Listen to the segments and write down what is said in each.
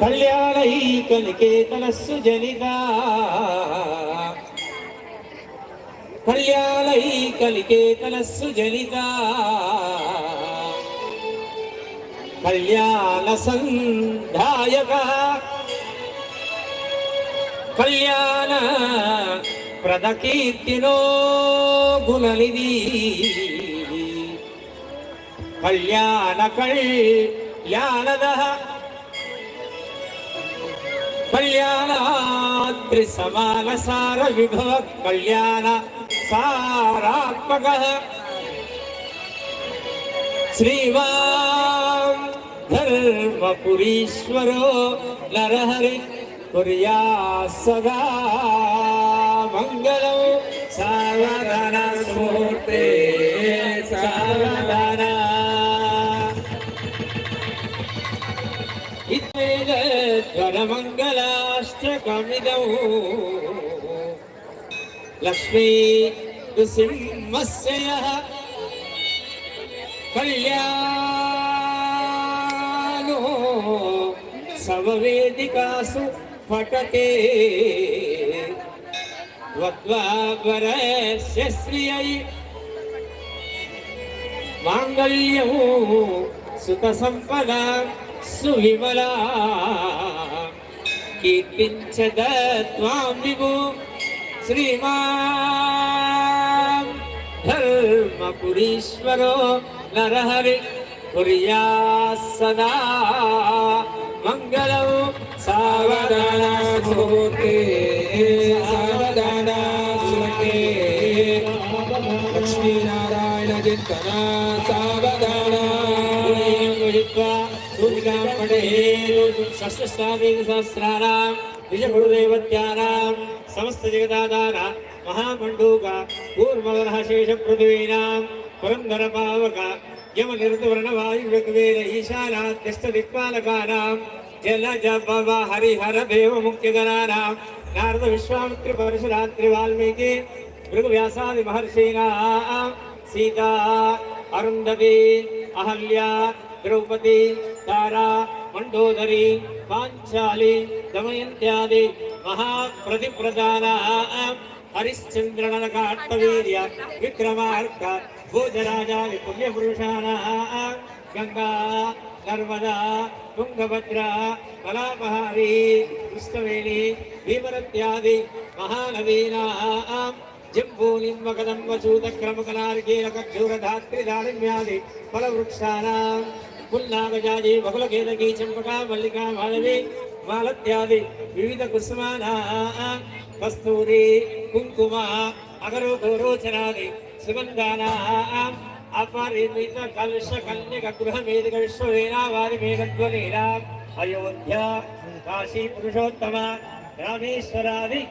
కళ్యాణైకనికేతనస్సు జనితా కళ్యాణైకనికేతనస్సు జనితా కళ్యాణ కళ్యాణ ప్రదకీర్తినో గుణనిధి కళ్యాణ కళ్యాణద కళ్యాణాద్రి సమాన సార విభవ కళ్యాణ సారాత్మక. శ్రీవాం ధర్మపురీశ్వరో నరహరి కుర్యా సదా మంగళం. సావధాన స్ఫూర్తే సావధాన ధ్వరమంగళాష్టకమిదౌ లక్ష్మీ నృసింహస్య కళ్యాణో సమవేదికాసు పటతే వద్వావరస్య శ్రియై మాంగళ్యం సుత సంపద సువిమలా. కీర్తించద త్వాం విభు శ్రీమాన్ ధర్మపురీశ్వరో నరహరి కుర్యా సదా మంగళం సావధాన స్ఫూర్తే సావధాన స్మృతే లక్ష్మీనారాయణ చింతన సావధాన సహస్రాణం నిజగురుదేవత్యానాం సమస్త జగదాదాన మహామండూక కూర్మవరః శేష పృథివీనాం పురంధర పావక యమ నిర్దువర్ణ వాయువేద ఈశానాద్యస్త దిక్పాలకానాం జల జపవ హరిహర దేవ ముఖ్యగణానాం నారద విశ్వామిత్ర పరశురాత్రి వాల్మీకి భృగు వ్యాసాది మహర్షీణాం సీతా అరుంధతి అహల్య ద్రౌపది తారా మండోదరి పాంచాలి దమయంత్యాది మహాప్రతిప్రదాన హరిశ్చంద్రనకాట్టవీర్య విక్రమార్క భోజరాజాది పుణ్యపురుషాణ గంగా నర్మదా మల్లిక కళాపహారి మాధవి మాలత్యాది వివిధ కుసుమాన కస్తూరి కుంకుమ అగరు గోరోచనాది సుగంధానా అపరిమిత కలుష కన్యక గృహమేదిక విశ్వవేనావాది మేఘధ్వనేనా అయోధ్య కాశీ పురుషోత్తమ రామేశ్వరాది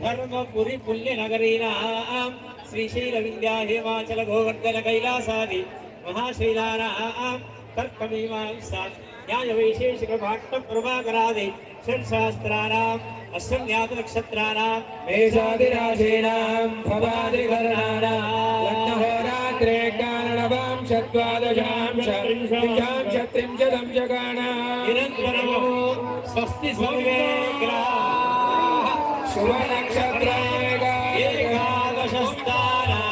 ధర్మపురి పుణ్య నగరీనాం శ్రీశైల విద్యా హిమాచల గోవర్ధన కైలాసాది మహాశైలానాం तर्कमीमांसा न्यायवैशेषिकभाट्टप्रभाकरादि षट्सहस्राणाम् अष्टम्यातनक्षत्राणाम् मेषादिराशीनाम् कारणवां जगाणाम् स्वस्ति सर्वे शुभनक्षत्रे एकादशस्तानां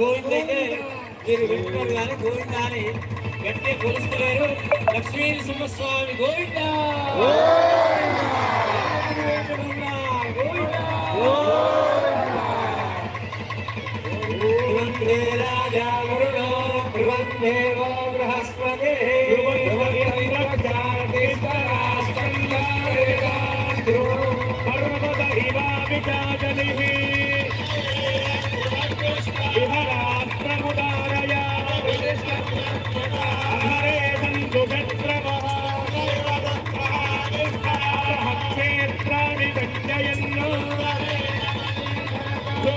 గోవింద. అయితే మీరు వింటున్నారు కానీ గోవింద అని గట్టి కొలుస్తలేరు లక్ష్మీ సింహస్వామి గోవింద. ధ్రువంతే రాజా గురుడో బృహస్పతి.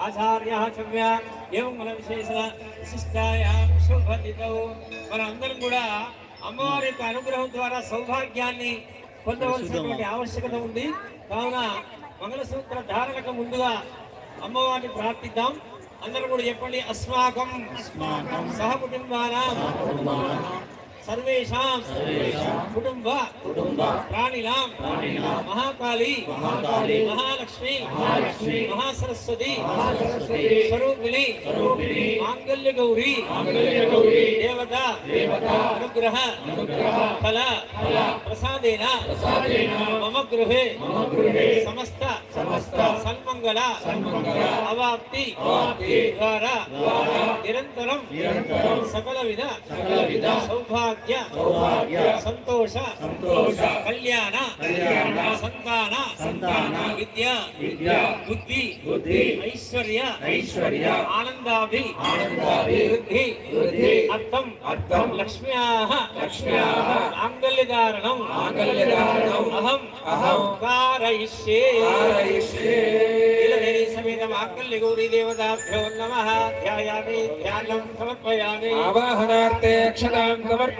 ఆచార్య చవ్య ఏం మన విశేష మనందరం కూడా అమ్మవారి యొక్క అనుగ్రహం ద్వారా సౌభాగ్యాన్ని పొందవలసినటువంటి ఆవశ్యకత ఉంది. కావున మంగళసూత్ర ధారణకు ముందుగా అమ్మవారిని ప్రార్థిద్దాం. అందరూ కూడా చెప్పండి. అస్మాకం సహ కుటుంబానాం సర్వేషాం. కుటుంబ ప్రాణినాం మహాకాళి. మహాలక్ష్మి. మహాసరస్వతి. స్వరూపిణి. మాంగళ్య గౌరి దేవత. అనుగ్రహ. ఫల. ప్రసాదేన. మమ గృహే. సమస్త. సన్మంగళ. అవాప్తి. ద్వారా. నిరంతరం. సకల విధ సౌభాగ్య. ಸೌಭಾಗ್ಯ ಸೌಭಾಗ್ಯ ಸಂತೋಷ ಸಂತೋಷ ಕಲ್ಯಾಣ ಕಲ್ಯಾಣ ಸಂತಾನ ಸಂತಾನ ವಿದ್ಯಾ ವಿದ್ಯಾ ಬುದ್ಧಿ ಬುದ್ಧಿ ಐಶ್ವರ್ಯ ಐಶ್ವರ್ಯ ಆನಂದಾಭಿ ಆನಂದಾಭಿ ವೃದ್ಧಿ ವೃದ್ಧಿ ಅರ್ಥಂ ಅರ್ಥಂ ಲಕ್ಷ್ಮ್ಯಾಹ ಲಕ್ಷ್ಮ್ಯಾಹ ಮಾಂಗಲ್ಯಧಾರಣಂ ಮಾಂಗಲ್ಯಧಾರಣಂ ಅಹಂ ಅಹಂ ಕಾರಯಿಷ್ಯೆ ಕಾರಯಿಷ್ಯೆ ಇಲ್ಲದೇರಿ ಸಮೇತ ಮಾಂಗಲ್ಯ ಗೌರಿ ದೇವತಾಭ್ಯೋ ನಮಃ ಧ್ಯಾಯಾಮಿ ಧ್ಯಾನಂ ಸಮರ್ಪಯಾಮಿ ಆವಾಹನಾರ್ಥ ಅಕ್ಷತಾಂ ಸಮರ್ಪ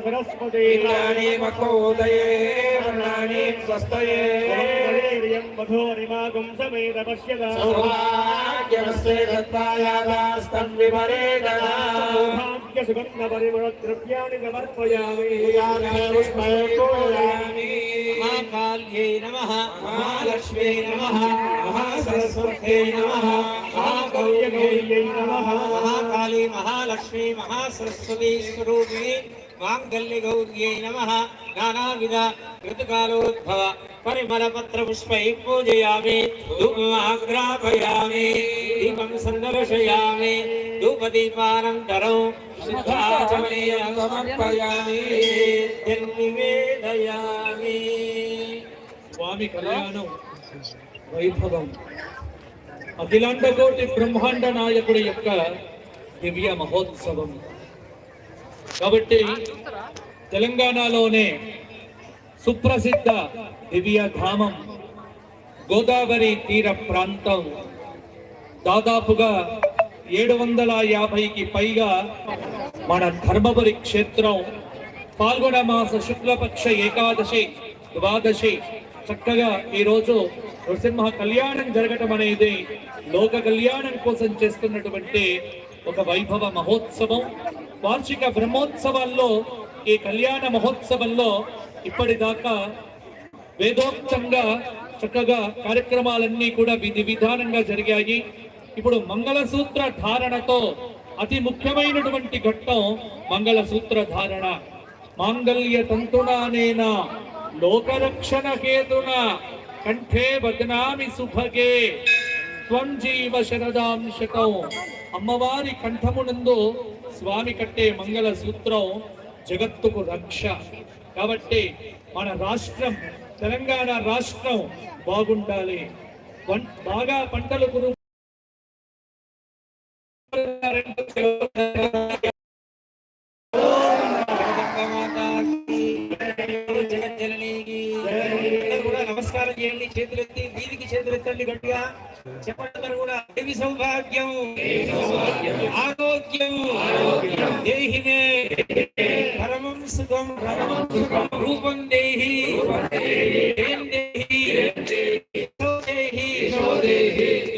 बृहस्पते वर्णानि स्वस्तये मधोरिमागुं समेत पश्यता सौभाग्यमस्ते दत्तायादास्तं विमरे सौभाग्यसुगन्धपरिमळद्रव्याणि समर्पयामि महाकाल्यै नमः महालक्ष्म्यै नमः महासरस्वत्यै नमः महागौर्यगौर्यै नमः महाकाली महालक्ष्मी महासरस्वती स्वरूपिणी మాంగల్యగౌర్యై నమ నానావిధ ఋతుకాలోద్భవ పరిమళపత్రపుష్పై పూజయామి ధూపమాగ్రాపయామి దీపం సందర్శయామి ధూపదీపానంతరం శుద్ధాచమనీయం సమర్పయామి జన్నివేదయామి స్వామి కళ్యాణం వైభవం అఖిలాండ కోటి బ్రహ్మాండ నాయకుడి యొక్క దివ్య మహోత్సవం కాబట్టి తెలంగాణలోనే సుప్రసిద్ధ దివ్య ధామం గోదావరి తీర ప్రాంతం. దాదాపుగా ఏడు వందల యాభైకి పైగా మన ధర్మపురి క్షేత్రం పాల్గొన మాస శుక్లపక్ష ఏకాదశి ద్వాదశి. చక్కగా ఈరోజు నృసింహ కళ్యాణం జరగటం అనేది లోక కళ్యాణం కోసం చేస్తున్నటువంటి ఒక వైభవ మహోత్సవం. వార్షిక బ్రహ్మోత్సవాల్లో ఈ కళ్యాణ మహోత్సవంలో ఇప్పటిదాకా వేదోక్తంగా చక్కగా కార్యక్రమాలన్నీ కూడా విధి విధానంగా జరిగాయి. ఇప్పుడు మంగళసూత్ర ధారణతో అతి ముఖ్యమైనటువంటి ఘట్టం మంగళసూత్ర ధారణ. మాంగళ్య తంతునానేనా లోకరక్షణ హేతున కంఠే బద్నామి సుభగే త్వం జీవ శరదాంశకం. అమ్మవారి కంఠమునందు స్వామి కట్టే మంగళ సూత్రం జగత్తుకు రక్ష. కాబట్టి మన రాష్ట్రం తెలంగాణ రాష్ట్రం బాగుండాలి. బాగా పంటలు కురు నమస్కారం చేయండి. చేతులెత్తి వీధికి చేతులెత్తండి గట్టిగా. చెప్పండి అందరూ కూడా దేవి సౌభాగ్యం ఆరోగ్యం దేహిమే పరమం సుఖం పరమం సుఖం రూపం దేహి జయం దేహి యశో దేహి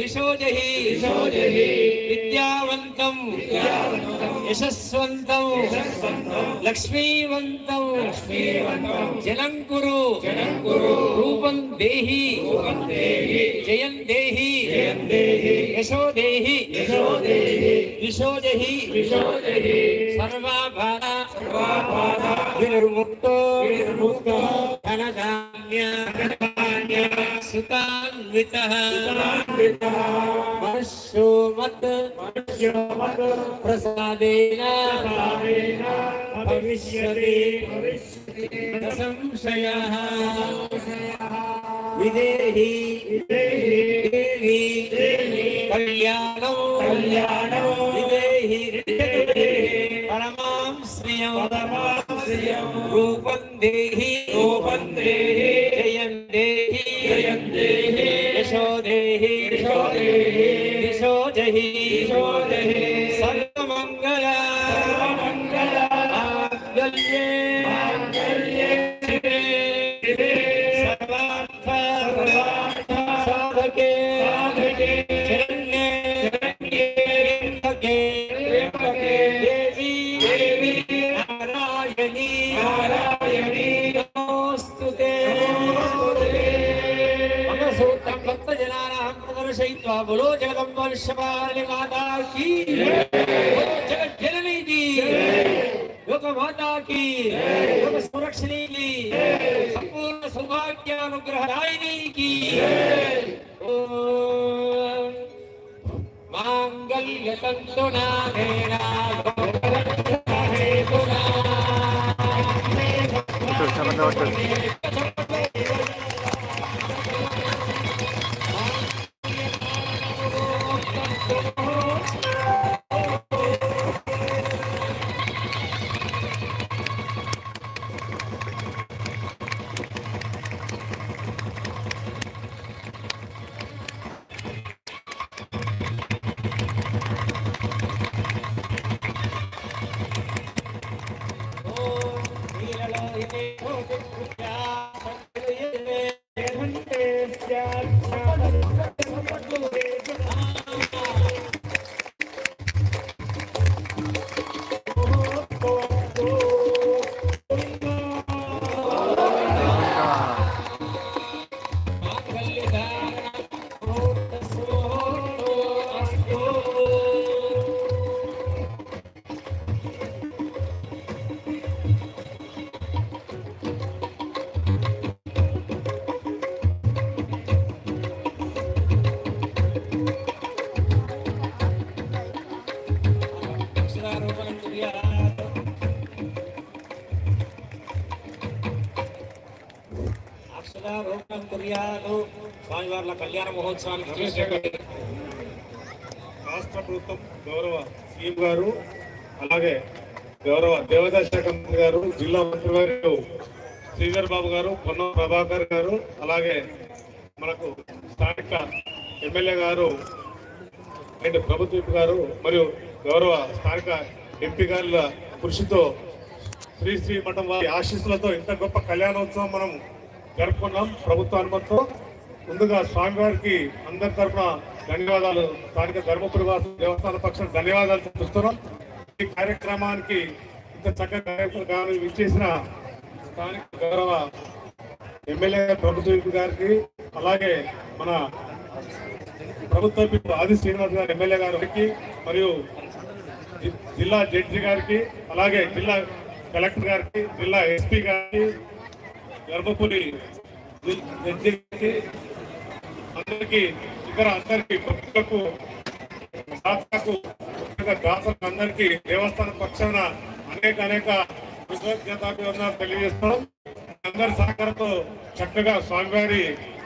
యశో దేహి విద్యావంతం యశస్వంతం లక్ష్మీవంతం జలం కురు రూపం దేహి జయం దేహి యశో దేహి యశో దేహి సర్వాభార వినిర్ముక్తో ధనధాన్య सुतान्वितः। प्रसाद भविष्य प्रसादेन भविष्यति। न कल्याण। बोलो जगदम्बर शिवाली माता की जगत जननी की लोक माता की लोक सुरक्षिणी की संपूर्ण सौभाग्य अनुग्रह रायनी की। मांगल्य तंतु नागेरा అక్షరారోపణం కుర్యాత్ స్వామివార్ల కళ్యాణ మహోత్సవానికి విచ్చేసినటువంటి రాష్ట్ర ప్రభుత్వం గౌరవ సీఎం గారు అలాగే గౌరవ దేవదా శాఖ మంత్రి గారు జిల్లా మంత్రి గారు శ్రీధర్ బాబు గారు పొన్నం ప్రభాకర్ గారు అలాగే మనకు స్థానిక ఎమ్మెల్యే గారు అండ్ ప్రభుత్వ గారు మరియు గౌరవ స్థానిక ఎంపీ గారుల కృషితో శ్రీ శ్రీ మఠం వారి ఆశీస్సులతో ఇంత గొప్ప కళ్యాణోత్సవం మనం జరుపుకున్నాం ప్రభుత్వ అనుమతితో. ముందుగా స్వామివారికి అందరి తరఫున ధన్యవాదాలు. స్థానిక ధర్మపురి వాసు దేవస్థాన పక్షం ధన్యవాదాలు చూస్తున్నాం ఈ కార్యక్రమానికి ఇంత చక్కగా కార్యక్రమం ఇచ్చేసిన స్థానిక గౌరవ ఎమ్మెల్యే ప్రభుత్వ గారికి అలాగే మన ప్రభుత్వ ఆది శ్రీనివాస్ గారు ఎమ్మెల్యే గారికి మరియు జిల్లా జడ్జి గారికి అలాగే జిల్లా కలెక్టర్ గారికి జిల్లా ఎస్పీ గారికి గర్భపురి అందరికి ఇతర అందరికి భక్తులకు దాతలకు దాతలకు అందరికీ దేవస్థాన పక్షాన అనేక అనేక కృతజ్ఞతాభివందనాలు తెలియజేస్తున్నాం. అందరి సహకారంతో చక్కగా స్వామివారి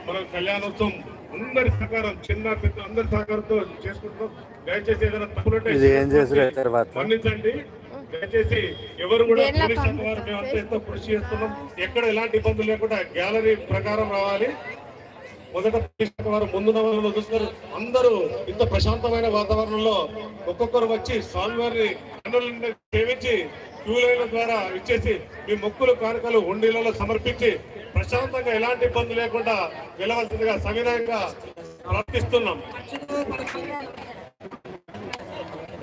మన కళ్యాణోత్సవం అందరి సహకారం చిన్న పెద్ద అందరి సహకారంతో చేసుకుంటున్నాం. దయచేసి ఏదైనా తప్పులుంటే మన్నించండి. దయచేసి ఎవరు కూడా పోలీస్ శాఖ వారు మేమంతా ఎంతో కృషి చేస్తున్నాం. ఎక్కడ ఎలాంటి ఇబ్బందులు లేకుండా గ్యాలరీ ప్రకారం రావాలి. మొదట పోలీస్ శాఖ వారు ముందున్న వాళ్ళని చూస్తారు అందరూ ఇంత ప్రశాంతమైన వాతావరణంలో ఒక్కొక్కరు వచ్చి స్వామివారిని కన్నుల నిండా సేవించి క్యూ లైన్ల ద్వారా ఇచ్చేసి మీ మొక్కులు కానుకలు హుండీలలో సమర్పించి ప్రశాంతంగా ఎలాంటి ఇబ్బంది లేకుండా వెళ్ళవలసిందిగా సవినయంగా ప్రార్థిస్తున్నాం.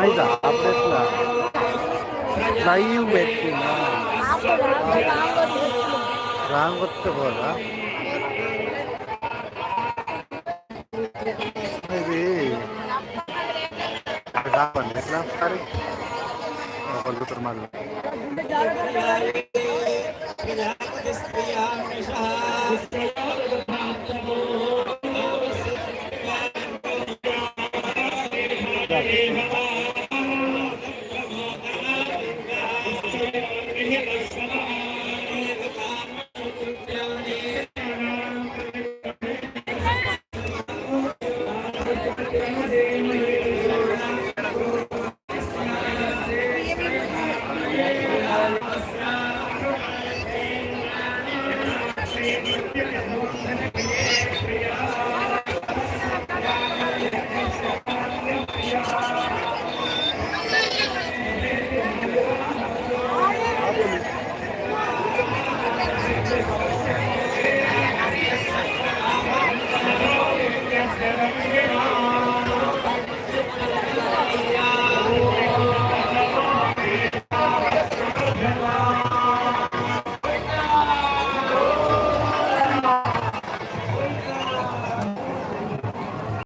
అయితే లైవ్ పెట్టినా. రాంగొత్తే ఇది ఎట్లా పలుకుతారు మళ్ళీ